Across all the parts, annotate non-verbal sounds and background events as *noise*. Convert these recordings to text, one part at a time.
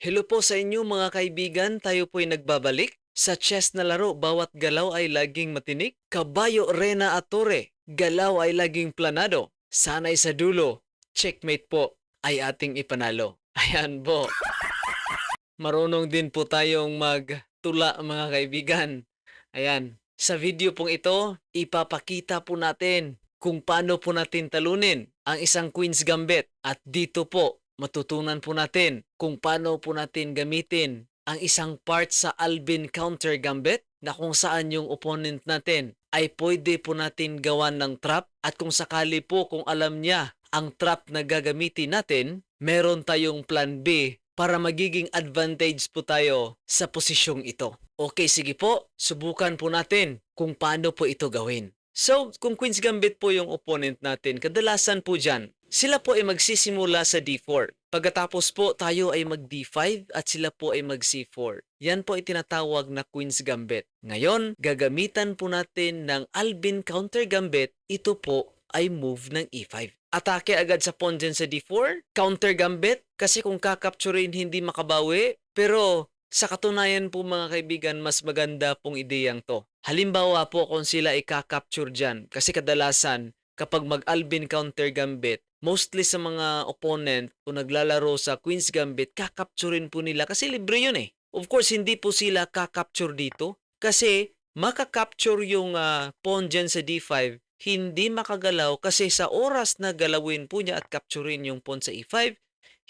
Hello po sa inyo mga kaibigan, tayo po'y nagbabalik. Sa chess na laro, bawat galaw ay laging matinik. Kabayo, rena at tore, galaw ay laging planado. Sanay sa dulo, checkmate po ay ating ipanalo. *laughs* Ayan po. Marunong din po tayong magtula mga kaibigan. Ayan. Sa video pong ito, ipapakita po natin kung paano po natin talunin ang isang Queen's Gambit. At dito po, matutunan po natin kung paano po natin gamitin ang isang part sa Albin Counter Gambit na kung saan yung opponent natin ay pwede po natin gawan ng trap at kung sakali po kung alam niya ang trap na gagamitin natin, meron tayong plan B para magiging advantage po tayo sa posisyong ito. Okay, sige po, subukan po natin kung paano po ito gawin. So, kung Queen's Gambit po yung opponent natin, kadalasan po dyan, sila po ay magsisimula sa D4. Pagkatapos po, tayo ay mag D5 at sila po ay mag C4. Yan po ay tinatawag na Queen's Gambit. Ngayon, gagamitan po natin ng Albin Counter Gambit. Ito po ay move ng E5. Atake agad sa pawn dyan sa D4, counter gambit, kasi kung kakapturin hindi makabawi, pero sa katunayan po mga kaibigan, mas maganda pong ideyang to. Halimbawa po kung sila ay kakapture dyan, kasi kadalasan kapag mag-Albin counter gambit, mostly sa mga opponent kung naglalaro sa Queen's Gambit, kakapturin po nila kasi libre yun eh. Of course, hindi po sila kakapture dito kasi makakapture yung ah, pawn dyan sa D5, hindi makagalaw kasi sa oras na galawin po niya at capturein yung pawn sa E5,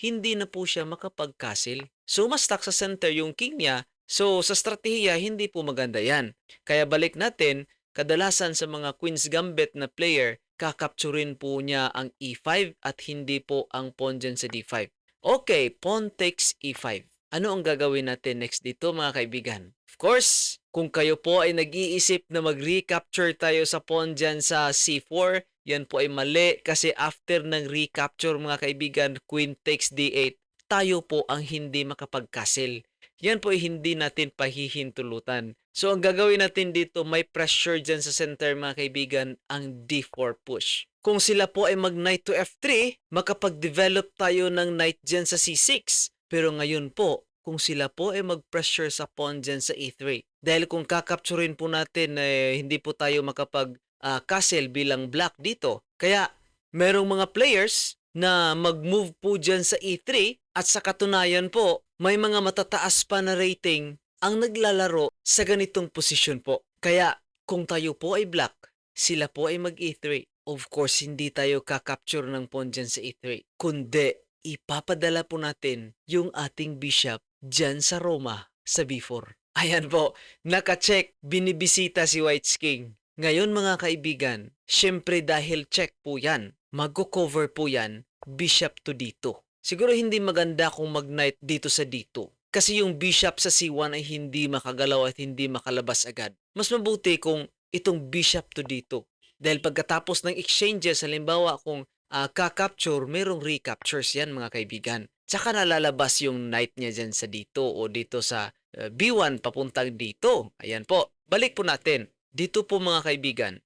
hindi na po siya makapag-castle. So, mas stuck sa center yung king niya. So, sa strategiya, hindi po maganda yan. Kaya balik natin, kadalasan sa mga Queen's Gambit na player, kakapturin po niya ang E5 at hindi po ang pawn dyan sa D5. Okay, pawn takes E5. Ano ang gagawin natin next dito mga kaibigan? Of course, kung kayo po ay nag-iisip na mag-recapture tayo sa pawn dyan sa C4, yan po ay mali kasi after ng recapture mga kaibigan, queen takes D8, tayo po ang hindi makapag-castle. Yan po hindi natin pahihintulutan. So ang gagawin natin dito, may pressure dyan sa center mga kaibigan, ang D4 push. Kung sila po ay mag knight to F3, makapag-develop tayo ng knight dyan sa C6. Pero ngayon po, kung sila po ay mag-pressure sa pawn dyan sa E3. Dahil kung kakapturin po natin, eh, hindi po tayo makapag-castle bilang black dito. Kaya merong mga players na mag-move po dyan sa E3 at sa katunayan po, may mga matataas pa na rating ang naglalaro sa ganitong posisyon po. Kaya kung tayo po ay black, sila po ay mag-E3. Of course, hindi tayo kakapture ng pawn dyan sa E3. Kundi, ipapadala po natin yung ating bishop dyan sa Roma sa B4. Ayan po, naka-check, binibisita si White's King. Ngayon mga kaibigan, syempre dahil check po yan, magko-cover po yan, bishop to D2. Siguro hindi maganda kung mag-knight dito sa D2. Kasi yung bishop sa C1 ay hindi makagalaw at hindi makalabas agad. Mas mabuti kung itong bishop to D2. Dahil pagkatapos ng exchanges, halimbawa kung ah, ka-capture, merong recaptures yan mga kaibigan. Tsaka nalalabas yung knight niya dyan sa dito o dito sa uh, B1 papuntang dito. Ayan po. Balik po natin. Dito po mga kaibigan,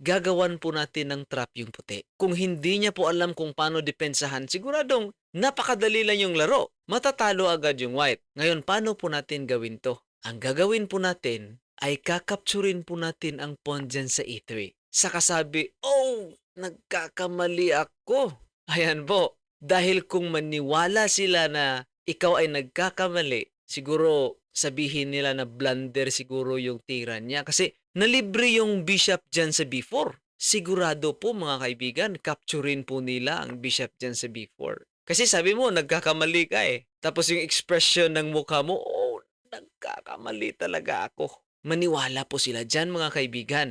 gagawan po natin ng trap yung puti. Kung hindi niya po alam kung paano depensahan, siguradong napakadali lang yung laro. Matatalo agad yung white. Ngayon, paano po natin gawin to? Ang gagawin po natin ay kakapturin po natin ang pawn dyan sa E3. Saka sabi, oh, nagkakamali ako. Ayan po. Dahil kung maniwala sila na ikaw ay nagkakamali, siguro sabihin nila na blunder siguro yung tira niya. Kasi nalibre yung bishop dyan sa B4. Sigurado po mga kaibigan, capturein po nila ang bishop dyan sa B4. Kasi sabi mo, nagkakamali ka eh. Tapos yung expression ng mukha mo, oh, nagkakamali talaga ako. Maniwala po sila dyan mga kaibigan.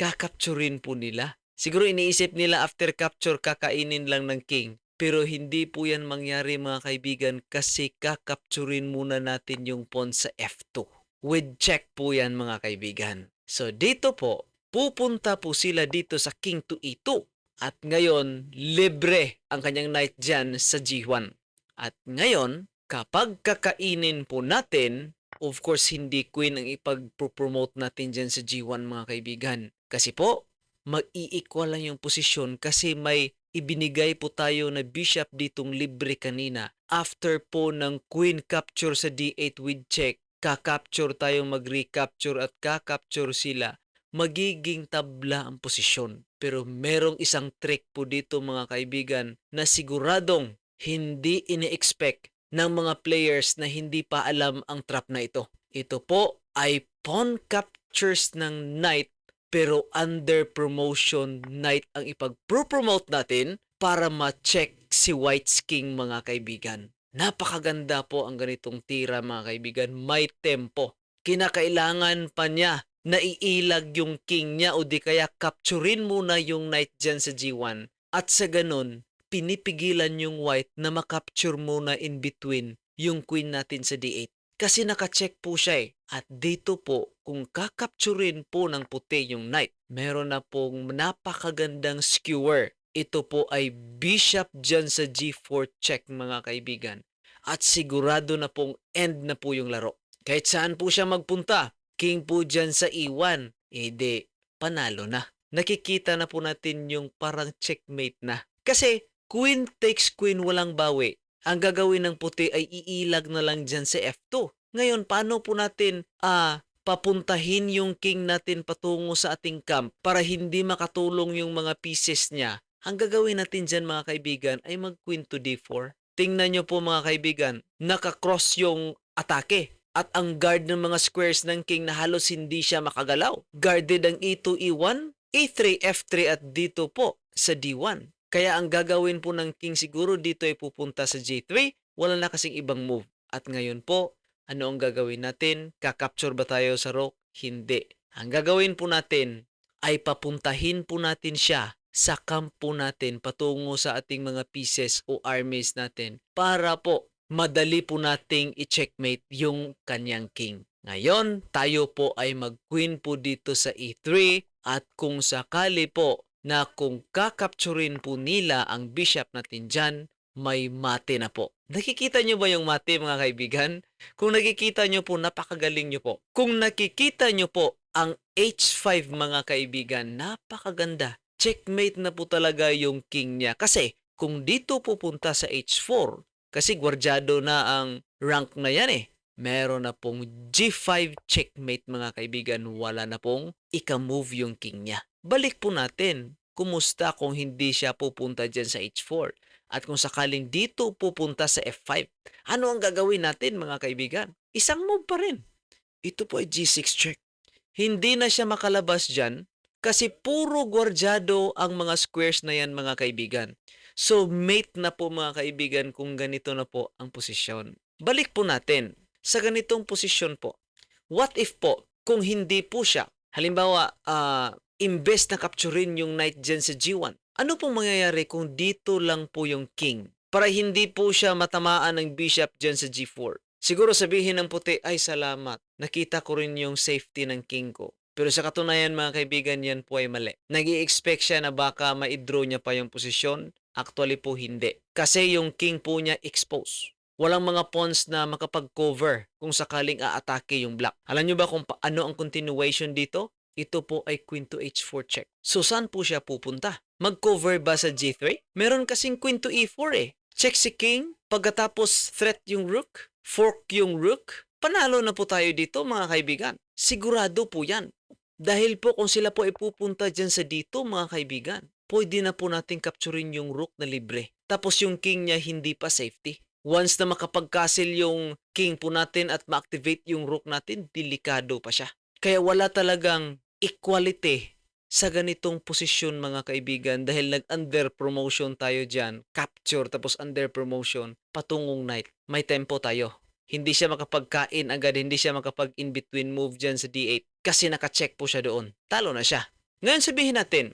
Kakapturin po nila. Siguro iniisip nila after capture kakainin lang ng king. Pero hindi po yan mangyari mga kaibigan kasi kakapturin muna natin yung pawn sa F2. With check po yan mga kaibigan. So dito po, pupunta po sila dito sa king to E2. At ngayon, libre ang kanyang knight dyan sa G1. At ngayon, kapag kakainin po natin, of course, hindi queen ang ipag-promote natin dyan sa G1 mga kaibigan. Kasi po, mag-i-equal lang yung posisyon kasi may ibinigay po tayo na bishop ditong libre kanina. After po ng queen capture sa d8 with check, kakapture tayong mag-recapture at kakapture sila, magiging tabla ang posisyon. Pero merong isang trick po dito mga kaibigan na siguradong hindi ini-expect ng mga players na hindi pa alam ang trap na ito. Ito po ay pawn captures ng knight pero under promotion knight ang ipag-promote natin para ma-check si White's King mga kaibigan. Napakaganda po ang ganitong tira mga kaibigan. May tempo. Kinakailangan pa niya na iilag yung king niya o di kaya capturein muna yung knight dyan sa G1 at sa ganun, pinipigilan yung white na makapture muna in between yung queen natin sa D8. Kasi nakacheck po siya eh. At dito po, kung kakapturin po ng puti yung knight, meron na pong napakagandang skewer. Ito po ay bishop dyan sa G4 check mga kaibigan. At sigurado na pong end na po yung laro. Kahit saan po siya magpunta, king po dyan sa E1, eh di, panalo na. Nakikita na po natin yung parang checkmate na. Kasi queen takes queen walang bawi. Ang gagawin ng puti ay iilag na lang dyan sa F2. Ngayon, paano po natin ah, papuntahin yung king natin patungo sa ating camp para hindi makatulong yung mga pieces niya? Ang gagawin natin dyan mga kaibigan ay mag queen to d4. Tingnan nyo po mga kaibigan, nakakross yung atake. At ang guard ng mga squares ng king na halos hindi siya makagalaw. Guarded ang E E2, E1, E3, F3 at dito po sa D1. Kaya ang gagawin po ng king siguro dito ay pupunta sa G3, wala na kasing ibang move. At ngayon po, ano ang gagawin natin? Kakapture ba tayo sa rook? Hindi. Ang gagawin po natin ay papuntahin po natin siya sa kampo natin patungo sa ating mga pieces o armies natin para po madali po nating i-checkmate yung kanyang king. Ngayon, tayo po ay mag-queen po dito sa E3 at kung sakali po na kung kakapturin po nila ang bishop natin dyan, may mate na po. Nakikita nyo ba yung mate mga kaibigan? Kung nakikita nyo po, napakagaling nyo po. Kung nakikita nyo po ang H5 mga kaibigan, napakaganda. Checkmate na po talaga yung king niya. Kasi kung dito pupunta sa H4, kasi gwardyado na ang rank na yan eh. Meron na pong G5 checkmate mga kaibigan. Wala na pong ika-move yung king niya. Balik po natin. Kumusta kung hindi siya pupunta dyan sa H4? At kung sakaling dito pupunta sa F5, ano ang gagawin natin mga kaibigan? Isang move pa rin. Ito po ay G6 check. Hindi na siya makalabas dyan kasi puro gwardyado ang mga squares na yan mga kaibigan. So mate na po mga kaibigan kung ganito na po ang posisyon. Balik po natin sa ganitong posisyon po. What if po kung hindi po siya, halimbawa, ah, imbes na capturein yung knight dyan sa G1, ano pong mangyayari kung dito lang po yung king? Para hindi po siya matamaan ng bishop dyan sa G4. Siguro sabihin ng puti, ay salamat, nakita ko rin yung safety ng king ko. Pero sa katunayan mga kaibigan, yan po ay mali. nag expect siya na baka ma-draw niya pa yung posisyon. Actually po hindi. Kasi yung king po niya exposed. Walang mga pawns na makapag-cover kung sakaling aatake yung black. Alam niyo ba kung paano ang continuation dito? Ito po ay queen to h4 check. So saan po siya pupunta? Mag-cover ba sa g3? Meron kasing queen to e4 eh. Check si king, pagkatapos threat yung rook, fork yung rook, panalo na po tayo dito mga kaibigan. Sigurado po yan. Dahil po kung sila po ay pupunta dyan sa dito mga kaibigan, pwede na po natin capturein yung rook na libre. Tapos yung king niya hindi pa safety. Once na makapag-castle yung king po natin at ma-activate yung rook natin, delikado pa siya. Kaya wala talagang equality sa ganitong posisyon mga kaibigan dahil nag-under promotion tayo dyan, capture tapos under promotion, patungong knight. May tempo tayo. Hindi siya makapagkain agad, hindi siya makapag in-between move dyan sa D8 kasi nakacheck po siya doon. Talo na siya. Ngayon sabihin natin,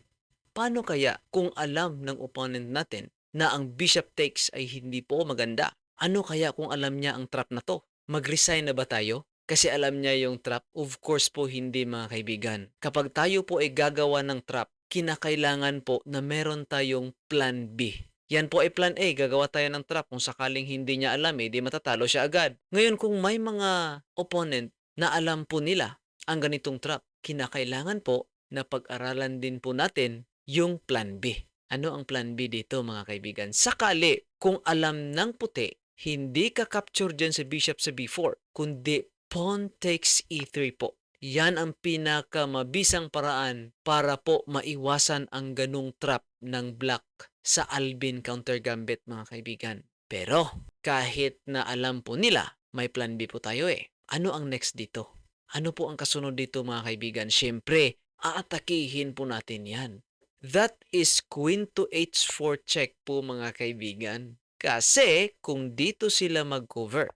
paano kaya kung alam ng opponent natin na ang bishop takes ay hindi po maganda? Ano kaya kung alam niya ang trap na to? Mag-resign na ba tayo? Kasi alam niya yung trap? Of course po hindi mga kaibigan. Kapag tayo po ay gagawa ng trap, kinakailangan po na meron tayong plan B. Yan po ay plan A, gagawa tayo ng trap. Kung sakaling hindi niya alam, eh, matatalo siya agad. Ngayon, kung may mga opponent na alam po nila ang ganitong trap, kinakailangan po na pag-aralan din po natin yung plan B. Ano ang plan B dito mga kaibigan? Sakali kung alam ng puti, hindi ka capture dyan sa bishop sa b4, kundi pawn takes e3 po. Yan ang pinakamabisang paraan para po maiwasan ang ganung trap ng black sa Albin counter gambit mga kaibigan. Pero kahit na alam po nila, may plan B po tayo eh. Ano ang next dito? Ano po ang kasunod dito mga kaibigan? Siyempre, aatakihin po natin yan. That is queen to h4 check po mga kaibigan. Kasi kung dito sila mag-cover,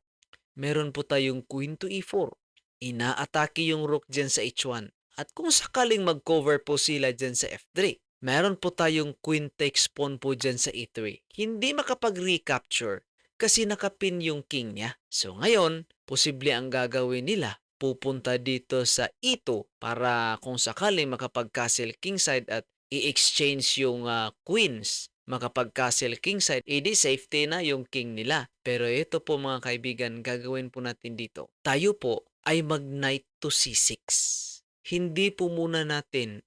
meron po tayong queen to e4. Inaatake yung rook dyan sa h1. At kung sakaling mag-cover po sila dyan sa f3, meron po tayong queen takes pawn po dyan sa e3. Hindi makapag-recapture kasi nakapin yung king niya. So ngayon, posible ang gagawin nila pupunta dito sa e2 para kung sakaling makapag-castle kingside at i-exchange yung ah, queens makapag-castle kingside, edi safety na yung king nila. Pero ito po mga kaibigan, gagawin po natin dito. Tayo po ay mag-knight to c6. Hindi po muna natin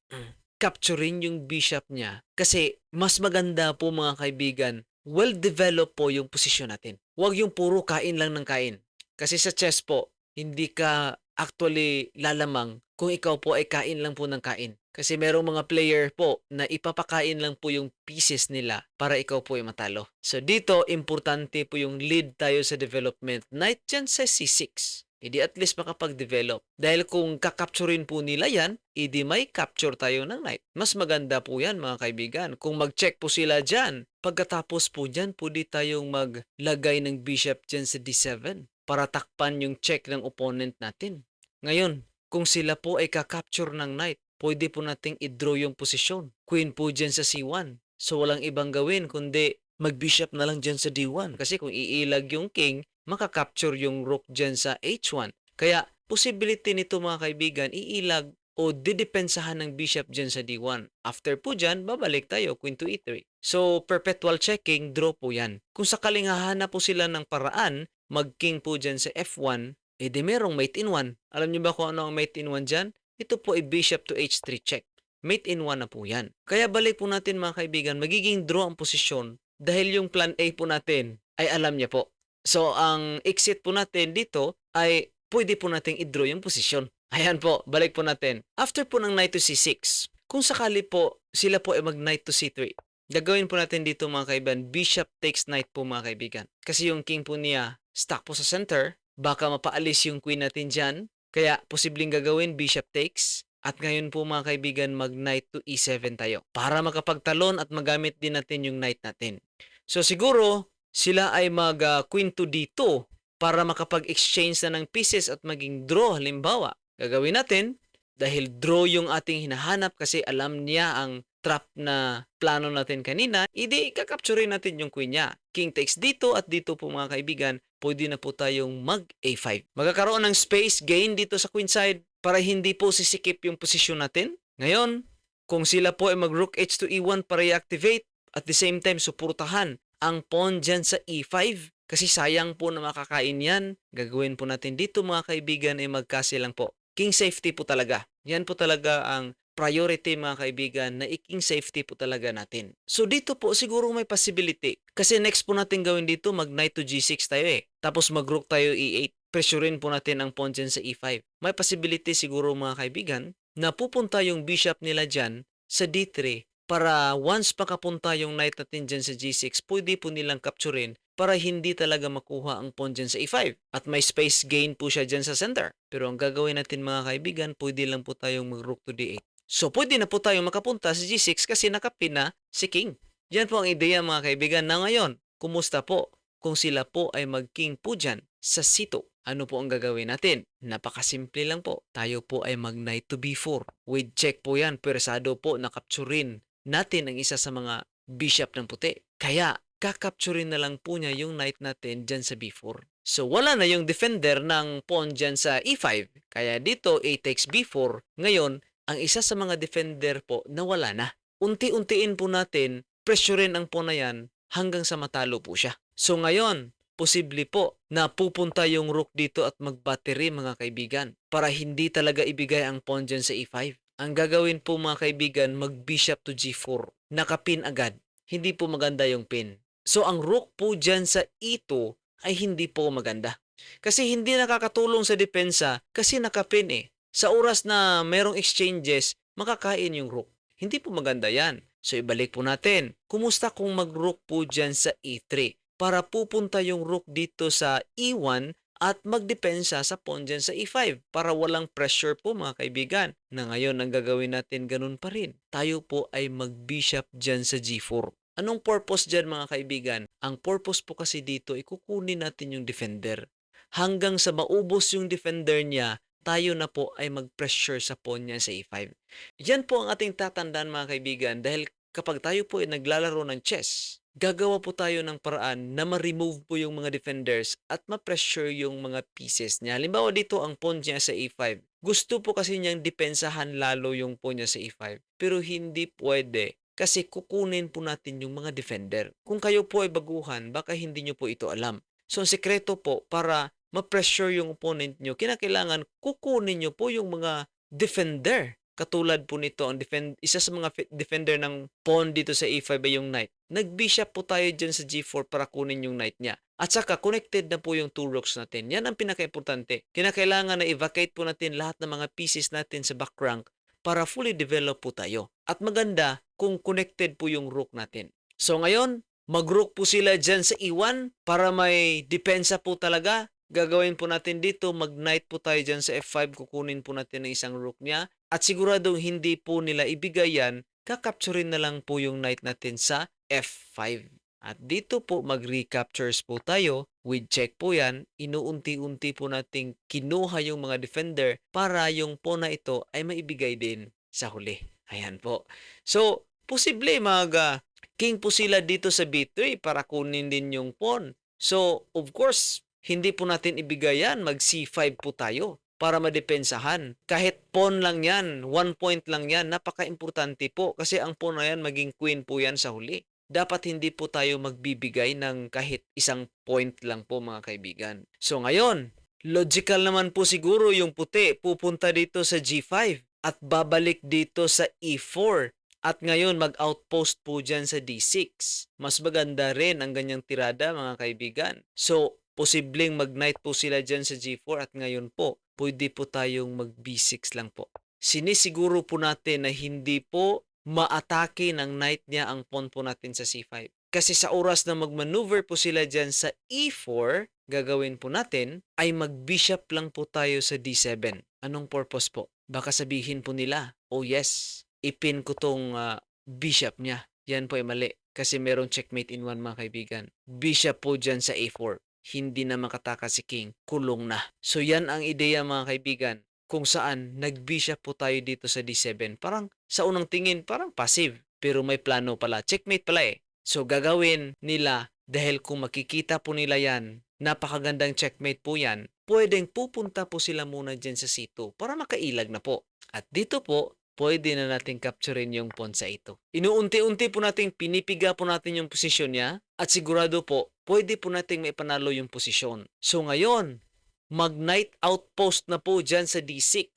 capturing yung bishop niya kasi mas maganda po mga kaibigan, well-developed po yung posisyon natin. Huwag yung puro kain lang ng kain. Kasi sa chess po, hindi ka actually lalamang kung ikaw po ay kain lang po ng kain. Kasi merong mga player po na ipapakain lang po yung pieces nila para ikaw po ay matalo. So dito, importante po yung lead tayo sa development. Knight dyan sa C6. Hindi at least makapag-develop. Dahil kung kakapturin po nila yan, hindi may capture tayo ng knight. Mas maganda po yan mga kaibigan. Kung mag-check po sila dyan, pagkatapos po dyan, pwede tayong maglagay ng bishop dyan sa D7 para takpan yung check ng opponent natin. Ngayon, kung sila po ay kakapture ng knight, pwede po nating i-draw yung posisyon. Queen po dyan sa C1. So walang ibang gawin kundi mag-bishop na lang dyan sa D1. Kasi kung iilag yung king, makakapture yung rook dyan sa H1. Kaya possibility nito mga kaibigan, iilag o didepensahan ng bishop dyan sa D1. After po dyan, babalik tayo, queen to E3. So, perpetual checking, draw po yan. Kung sakaling hahanap po sila ng paraan, mag-king po dyan sa F1, eh di merong mate in 1. Alam niyo ba kung ano ang mate in 1 dyan? Ito po ay bishop to H3 check. Mate in 1 na po yan. Kaya balik po natin mga kaibigan, magiging draw ang posisyon dahil yung plan A po natin ay alam niya po. So, ang exit po natin dito ay pwede po nating i-draw yung posisyon. *laughs* Ayan po, balik po natin. After po ng knight to c6, kung sakali po sila po ay mag knight to c3, gagawin po natin dito mga kaibigan, bishop takes knight po mga kaibigan. Kasi yung king po niya stuck po sa center, baka mapaalis yung queen natin dyan. Kaya posibleng gagawin bishop takes. At ngayon po mga kaibigan, mag knight to e7 tayo. Para makapagtalon at magamit din natin yung knight natin. So siguro, sila ay mag ah, queen to d2 para makapag-exchange na ng pieces at maging draw halimbawa. Gagawin natin dahil draw yung ating hinahanap kasi alam niya ang trap na plano natin kanina, hindi kakapturin natin yung queen niya. King takes dito at dito po mga kaibigan, pwede na po tayong mag A5. Magkakaroon ng space gain dito sa queen side para hindi po sisikip yung posisyon natin. Ngayon, kung sila po ay mag rook h to e1 para i-activate at the same time suportahan ang pawn dyan sa e5 kasi sayang po na makakain yan. Gagawin po natin dito mga kaibigan ay magkasi lang po. King safety po talaga. Yan po talaga ang priority mga kaibigan na iking safety po talaga natin. So dito po siguro may possibility. Kasi next po natin gawin dito mag knight to g6 tayo eh. Tapos mag rook tayo e8. Pressurein po natin ang pawn dyan sa e5. May possibility siguro mga kaibigan na pupunta yung bishop nila dyan sa d3 para once makapunta yung knight natin dyan sa g6, pwede po nilang capturein para hindi talaga makuha ang pawn dyan sa e5. At may space gain po siya dyan sa center. Pero ang gagawin natin mga kaibigan, pwede lang po tayong mag-rook to d8. So pwede na po tayong makapunta sa g6 kasi nakapin na si king. Yan po ang ideya mga kaibigan na ngayon. Kumusta po kung sila po ay mag-king po dyan sa c2? Ano po ang gagawin natin? Napakasimple lang po. Tayo po ay mag-knight to b4. With check po yan, persado po nakapturin natin ang isa sa mga bishop ng puti. Kaya, kakapturin na lang po niya yung knight natin dyan sa b4. So, wala na yung defender ng pawn dyan sa e5. Kaya dito, a takes b4. Ngayon, ang isa sa mga defender po nawala na. Unti-untiin po natin, pressurein ang pawn na yan hanggang sa matalo po siya. So ngayon, posible po na pupunta yung rook dito at mag-battery mga kaibigan para hindi talaga ibigay ang pawn dyan sa e5. Ang gagawin po mga kaibigan, mag-bishop to g4. nakapin agad. Hindi po maganda yung pin. So ang rook po dyan sa E2 ay hindi po maganda. Kasi hindi nakakatulong sa depensa kasi nakapin eh. Sa oras na merong exchanges, makakain yung rook. Hindi po maganda yan. So ibalik po natin. Kumusta kung mag-rook po dyan sa E3? Para pupunta yung rook dito sa E1 at magdepensa sa pawn dyan sa E5 para walang pressure po mga kaibigan. Na ngayon ang gagawin natin ganun pa rin. Tayo po ay mag-bishop dyan sa G4. Anong purpose dyan mga kaibigan? Ang purpose po kasi dito, ikukunin natin yung defender. Hanggang sa maubos yung defender niya, tayo na po ay mag-pressure sa pawn niya sa E5. Yan po ang ating tatandaan mga kaibigan dahil kapag tayo po ay naglalaro ng chess, gagawa po tayo ng paraan na ma-remove po yung mga defenders at ma-pressure yung mga pieces niya. Halimbawa dito ang pawn niya sa E5. Gusto po kasi niyang depensahan lalo yung pawn niya sa E5. Pero hindi pwede kasi kukunin po natin yung mga defender. Kung kayo po ay baguhan, baka hindi nyo po ito alam. So, ang sekreto po para ma-pressure yung opponent nyo, kinakailangan kukunin nyo po yung mga defender. Katulad po nito, ang defend, isa sa mga defender ng pawn dito sa E5 ay yung knight. Nag-bishop po tayo dyan sa G4 para kunin yung knight niya. At saka, connected na po yung two rooks natin. Yan ang pinaka-importante. Kinakailangan na i-vacate po natin lahat ng mga pieces natin sa back rank para fully develop po tayo. At maganda kung connected po yung rook natin. So ngayon, mag-rook po sila dyan sa E1 para may depensa po talaga. Gagawin po natin dito, mag-knight po tayo dyan sa F5, kukunin po natin ang isang rook niya. At siguradong hindi po nila ibigay yan, kakapturin na lang po yung knight natin sa F5. At dito po mag-recaptures po tayo. With check po yan, inuunti-unti po nating kinuha yung mga defender para yung pawn na ito ay maibigay din sa huli. Ayan po. So, posible mag ah, king po sila dito sa B3 para kunin din yung pawn. So, of course, hindi po natin ibigay yan. Mag C5 po tayo para madepensahan. Kahit pawn lang yan, one point lang yan, napaka-importante po kasi ang pawn na yan maging queen po yan sa huli dapat hindi po tayo magbibigay ng kahit isang point lang po mga kaibigan. So ngayon, logical naman po siguro yung puti pupunta dito sa G5 at babalik dito sa E4 at ngayon mag-outpost po dyan sa D6. Mas maganda rin ang ganyang tirada mga kaibigan. So, posibleng mag-knight po sila dyan sa G4 at ngayon po, pwede po tayong mag-B6 lang po. Sinisiguro po natin na hindi po maatake ng knight niya ang pawn po natin sa C5. Kasi sa oras na magmaneuver po sila dyan sa E4, gagawin po natin ay mag-bishop lang po tayo sa D7. Anong purpose po? Baka sabihin po nila, oh yes, ipin ko tong ah, bishop niya. Yan po ay mali. Kasi merong checkmate in one mga kaibigan. Bishop po dyan sa A4. Hindi na makataka si king. Kulong na. So yan ang ideya mga kaibigan kung saan nag-bishop po tayo dito sa D7. Parang sa unang tingin, parang passive. Pero may plano pala. Checkmate pala eh. So gagawin nila dahil kung makikita po nila yan, napakagandang checkmate po yan, pwedeng pupunta po sila muna dyan sa C2 para makailag na po. At dito po, pwede na natin capturein yung pawn sa ito. Inuunti-unti po nating pinipiga po natin yung posisyon niya at sigurado po, pwede po nating maipanalo yung posisyon. So ngayon, mag-night outpost na po dyan sa D6.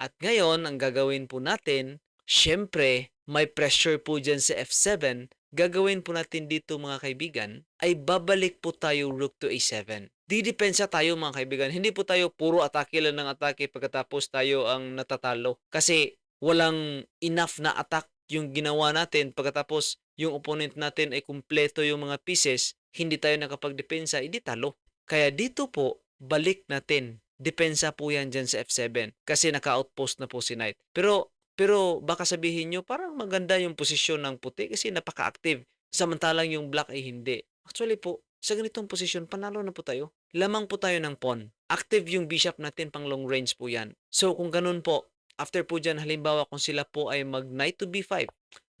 At ngayon, ang gagawin po natin, syempre, may pressure po dyan sa F7. Gagawin po natin dito mga kaibigan, ay babalik po tayo rook to A7. Didepensa tayo mga kaibigan. Hindi po tayo puro atake lang ng atake pagkatapos tayo ang natatalo. Kasi walang enough na attack yung ginawa natin pagkatapos yung opponent natin ay kumpleto yung mga pieces, hindi tayo nakapagdepensa, hindi talo. Kaya dito po, balik natin. Depensa po yan dyan sa F7 kasi naka-outpost na po si Knight. Pero, pero baka sabihin nyo, parang maganda yung posisyon ng puti kasi napaka-active. Samantalang yung black ay hindi. Actually po, sa ganitong posisyon, panalo na po tayo. Lamang po tayo ng pawn. Active yung bishop natin pang long range po yan. So kung ganun po, after po dyan, halimbawa kung sila po ay mag knight to b5,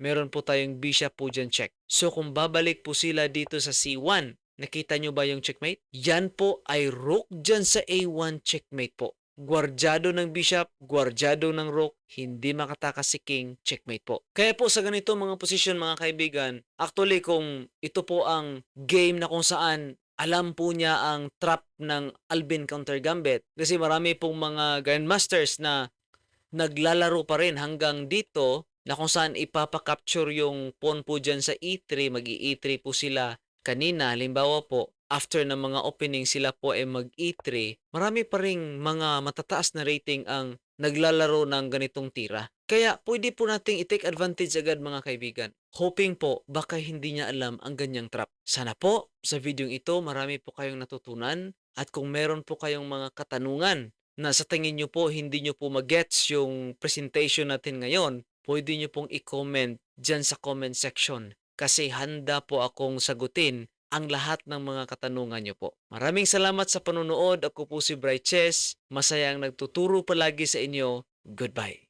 meron po tayong bishop po dyan check. So kung babalik po sila dito sa c1, nakita nyo ba yung checkmate? Yan po ay rook dyan sa a1 checkmate po. Gwardyado ng bishop, gwardyado ng rook, hindi makatakas si king, checkmate po. Kaya po sa ganito mga posisyon mga kaibigan, actually kung ito po ang game na kung saan alam po niya ang trap ng Alvin Counter Gambit kasi marami pong mga grandmasters na naglalaro pa rin hanggang dito na kung saan ipapakapture yung pawn po dyan sa E3, mag E3 po sila kanina. Halimbawa po, after ng mga opening sila po ay mag E3, marami pa ring mga matataas na rating ang naglalaro ng ganitong tira. Kaya pwede po nating i-take advantage agad mga kaibigan. Hoping po baka hindi niya alam ang ganyang trap. Sana po sa videong ito marami po kayong natutunan at kung meron po kayong mga katanungan na sa tingin nyo po hindi nyo po magets yung presentation natin ngayon, pwede nyo pong i-comment dyan sa comment section kasi handa po akong sagutin ang lahat ng mga katanungan nyo po. Maraming salamat sa panonood. Ako po si Bright Chess. Masayang nagtuturo palagi sa inyo. Goodbye.